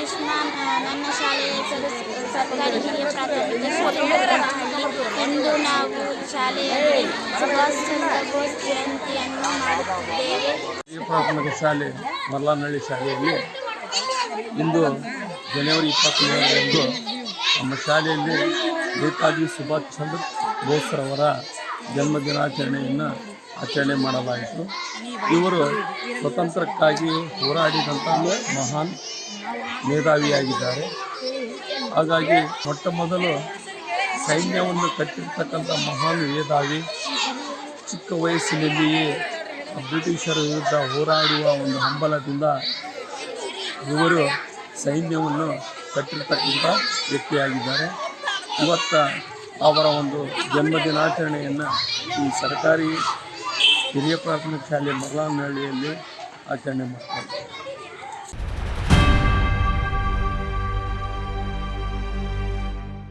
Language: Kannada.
ಆ, ನನ್ನ ಶಾಲೆಯ ಸರ್ಕಾರಿ ಹಿರಿಯ ಪ್ರಾಥಮಿಕ ಶಾಲೆ ಮಲ್ಲನಹಳ್ಳಿ. ಇಂದು ನಾವು ಶಾಲೆಯಲ್ಲಿ ಸುಭಾಷ್ ಚಂದ್ರ ಬೋಸ್ ಜಯಂತಿಯನ್ನು ಮಾಡುತ್ತಿದ್ದೇವೆ ಹಿರಿಯ ಪ್ರಾಥಮಿಕ ಶಾಲೆ ಮರ್ಲಾನಹಳ್ಳಿ ಶಾಲೆಯಲ್ಲಿ ಇಂದು ಜನವರಿ ಇಪ್ಪತ್ತೇಳರಂದು ನಮ್ಮ ಶಾಲೆಯಲ್ಲಿ ನೇತಾಜಿ ಸುಭಾಷ್ ಚಂದ್ರ ಬೋಸ್ರವರ ಜನ್ಮ ದಿನಾಚರಣೆಯನ್ನು ಆಚರಣೆ ಮಾಡಲಾಯಿತು ಇವರು ಸ್ವತಂತ್ರಕ್ಕಾಗಿ ಹೋರಾಡಿದಂಥ ಮಹಾನ್ ಮೇಧಾವಿಯಾಗಿದ್ದಾರೆ. ಹಾಗಾಗಿ ಮೊಟ್ಟ ಮೊದಲು ಸೈನ್ಯವನ್ನು ಕಟ್ಟಿರ್ತಕ್ಕಂಥ ಮಹಾನ್ ಮೇಧಾವಿ ಚಿಕ್ಕ ವಯಸ್ಸಿನಲ್ಲಿಯೇ ಬ್ರಿಟಿಷರ ವಿರುದ್ಧ ಹೋರಾಡುವ ಒಂದು ಹಂಬಲದಿಂದ ಇವರು ಸೈನ್ಯವನ್ನು ಕಟ್ಟಿರ್ತಕ್ಕಂಥ ವ್ಯಕ್ತಿಯಾಗಿದ್ದಾರೆ. ಇವತ್ತ ಅವರ ಒಂದು ಜನ್ಮದಿನಾಚರಣೆಯನ್ನು ಈ ಸರ್ಕಾರಿ ಹಿರಿಯ ಪ್ರಾಥಮಿಕ ಶಾಲೆ ಮರಳನಹಳ್ಳಿಯಲ್ಲಿ ಆಚರಣೆ ಮಾಡ್ತಾರೆ.